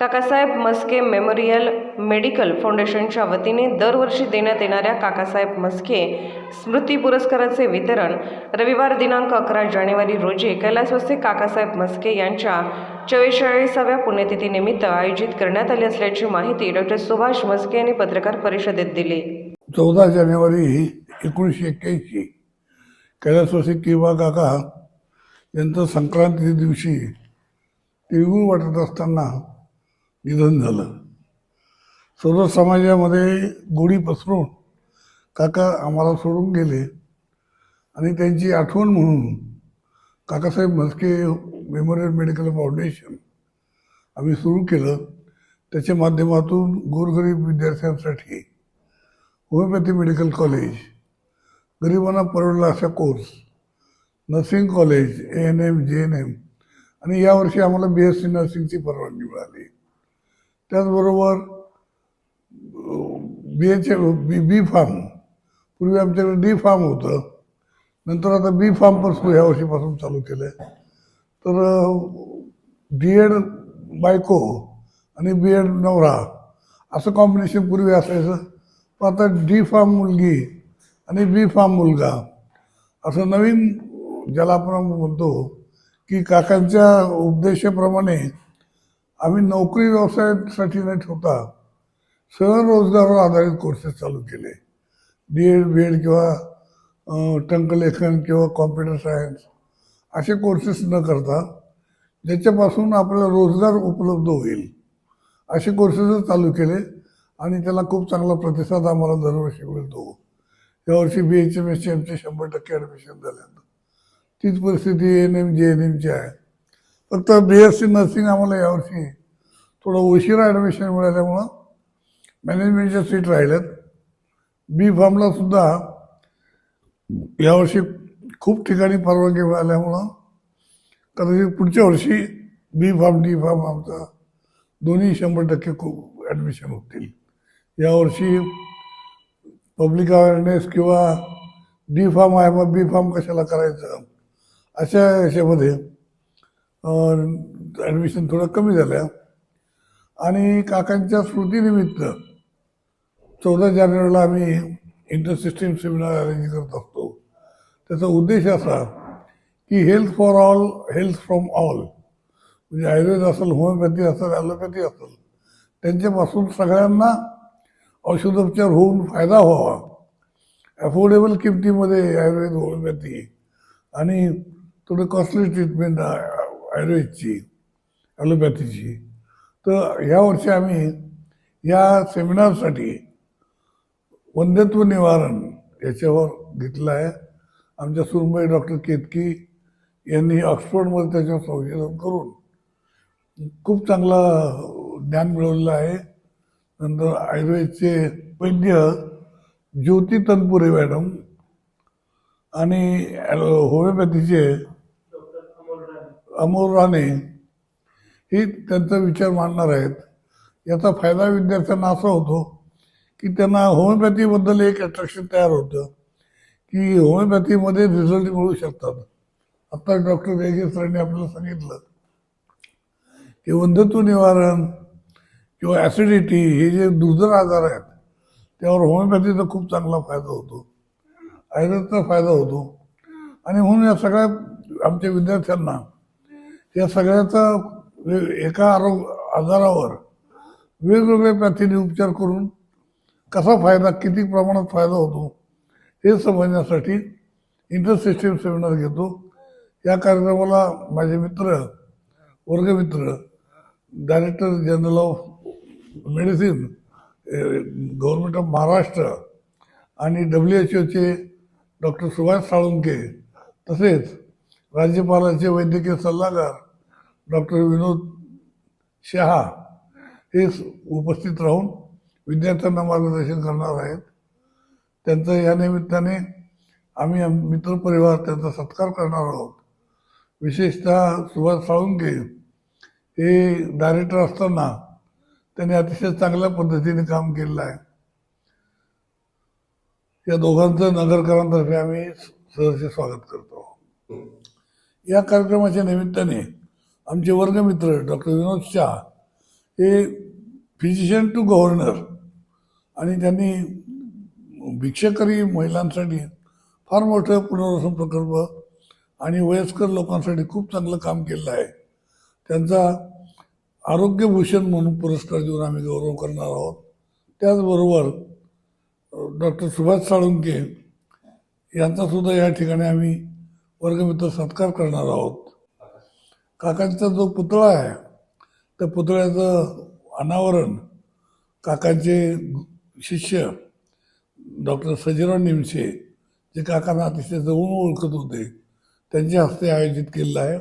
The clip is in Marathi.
काकासाहेब मस्के मेमोरियल मेडिकल फाउंडेशनच्या वतीने दरवर्षी देण्यात येणाऱ्या काकासाहेब मस्के स्मृती पुरस्काराचे वितरण रविवार दिनांक अकरा जानेवारी रोजी कैलासवासी काकासाहेब मस्के यांच्या चव्वेचाळीसाव्या पुण्यतिथीनिमित्त आयोजित करण्यात आली असल्याची माहिती डॉक्टर सुभाष मस्के यांनी पत्रकार परिषदेत दिली. चौदा जानेवारी एकोणीसशे एक्क्याऐंशी कैलासवासी किंवा काका यांचं संक्रांती दिवशी तिळगुळ वाटत असताना निधन झालं. सर्व समाजामध्ये गोडी पसरून काका आम्हाला सोडून गेले आणि त्यांची आठवण म्हणून Kakasaheb Mhaske memorial medical foundation आम्ही सुरू केलं. त्याच्या माध्यमातून गोरगरीब विद्यार्थ्यांसाठी होमिओपॅथी मेडिकल कॉलेज गरिबांना परवडला असा course nursing college A N M J N M आणि यावर्षी आम्हाला बी एस सी नर्सिंगची परवानगी मिळाली. त्याचबरोबर बी एच बी बी फार्म पूर्वी आमच्याकडे डी फार्म होतं. नंतर आता बी फार्म पण सुरू ह्या वर्षीपासून चालू केलं आहे तर डी एड बायको आणि बी एड नवरा असं कॉम्बिनेशन पूर्वी असायचं. पण आता डी फार्म मुलगी आणि बी फार्म मुलगा असं नवीन ज्याला आपण म्हणतो की काकांच्या उपदेशाप्रमाणे आम्ही नोकरी व्यवसायासाठी न ठेवता स्वयंरोजगारावर आधारित कोर्सेस चालू केले. डी एड बी एड किंवा टंकलेखन किंवा कॉम्प्युटर सायन्स असे कोर्सेस न करता ज्याच्यापासून आपल्याला रोजगार उपलब्ध होईल असे कोर्सेस चालू केले आणि त्याला खूप चांगला प्रतिसाद आम्हाला दरवर्षी मिळतो. यावर्षी बी एच एम एस आमचे शंभर टक्के ॲडमिशन झाल्यानं तीच परिस्थिती एन एम जे एन एमची आहे. फक्त बी एस सी नर्सिंग आम्हाला यावर्षी थोडं उशिरा ॲडमिशन मिळाल्यामुळं मॅनेजमेंटच्या सीट राहिल्यात. बी फार्मला सुद्धा यावर्षी खूप ठिकाणी परवानगी मिळाल्यामुळं कदाचित पुढच्या वर्षी बी फार्म डी फार्म आमचा दोन्ही शंभर टक्के खूप ॲडमिशन होतील. यावर्षी पब्लिक अवेअरनेस किंवा डी फार्म आहे मग बी फार्म कशाला करायचं? अशा याच्यामध्ये ॲडमिशन थोडं कमी झालं आणि काकांच्या स्मृतीनिमित्त चौदा जानेवारीला आम्ही इंटर सिस्टीम सेमिनार अरेंज करत असतो. त्याचा उद्देश असा की health for all health from all म्हणजे आयुर्वेद असेल होमिओपॅथी असेल ॲलोपॅथी असेल. त्यांच्यापासून सगळ्यांना औषधोपचार होऊन फायदा व्हावा. अफोर्डेबल किमतीमध्ये आयुर्वेद होमिओपॅथी आणि थोडं कॉस्टली ट्रीटमेंट आयुर्वेदची ॲलोपॅथीची तर ह्या वर्षी आम्ही या सेमिनारसाठी वंध्यत्व निवारण याच्यावर घेतलं आहे. आमच्या सुरमई डॉक्टर केतकी यांनी ऑक्सफोर्डमध्ये त्याच्यावर संशोधन करून खूप चांगला ज्ञान मिळवलेलं आहे. नंतर आयुर्वेदचे वैद्य ज्योती तनपुरे मॅडम आणि ॲलो- होमिओपॅथीचे अमोल राणे हे त्यांचा विचार मांडणार आहेत. याचा फायदा विद्यार्थ्यांना असा होतो की त्यांना होमिओपॅथीबद्दल एक अट्रॅक्शन तयार होतं की होमिओपॅथीमध्ये रिझल्ट मिळू शकतात. आत्ता डॉक्टर वेगे सरांनी आपल्याला सांगितलं की वंधत्व निवारण किंवा ॲसिडिटी हे जे दुर्धर आजार आहेत त्यावर होमिओपॅथीचा खूप चांगला फायदा होतो. आयुर्वेदचा फायदा होतो. आणि म्हणून या सगळ्या आमच्या विद्यार्थ्यांना या सगळ्याचा एका आरोग्य आजारावर वेगवेगळ्या पॅथीने उपचार करून कसा फायदा किती प्रमाणात फायदा होतो हे समजण्यासाठी इंटर सिस्टीम सेमिनार घेतो. या कार्यक्रमाला माझे मित्र वर्गमित्र director general of medicine government of Maharashtra आणि डब्ल्यू एच ओचे डॉक्टर सुभाष साळुंके तसेच राज्यपालांचे वैद्यकीय सल्लागार डॉक्टर विनोद शहा हे उपस्थित राहून विद्यार्थ्यांना मार्गदर्शन करणार आहेत. त्यांचं या निमित्ताने आम्ही मित्रपरिवार त्यांचा सत्कार करणार आहोत. विशेषतः सुभाष साळुंके हे डायरेक्टर असताना त्यांनी अतिशय चांगल्या पद्धतीने काम केलेलं आहे. या दोघांचं नगरकरांतर्फे आम्ही सहर्ष स्वागत करतो. या कार्यक्रमाच्या निमित्ताने आमचे वर्गमित्र डॉक्टर विनोद शाह हे फिजिशियन टू गव्हर्नर आणि त्यांनी भिक्षकरी महिलांसाठी फार मोठं पुनर्वसन प्रकल्प आणि वयस्कर लोकांसाठी खूप चांगलं काम केलं आहे. त्यांचा आरोग्यभूषण म्हणून पुरस्कार देऊन आम्ही गौरव करणार आहोत. त्याचबरोबर डॉक्टर सुभाष साळुंके यांचासुद्धा या ठिकाणी आम्ही वर्गमित्र सत्कार करणार आहोत. काकांचा जो पुतळा आहे त्या पुतळ्याचं अनावरण काकांचे शिष्य डॉक्टर सजीराव निमशे जे काकांना अतिशय जवळून ओळखत होते त्यांच्या हस्ते आयोजित केलेलं आहे.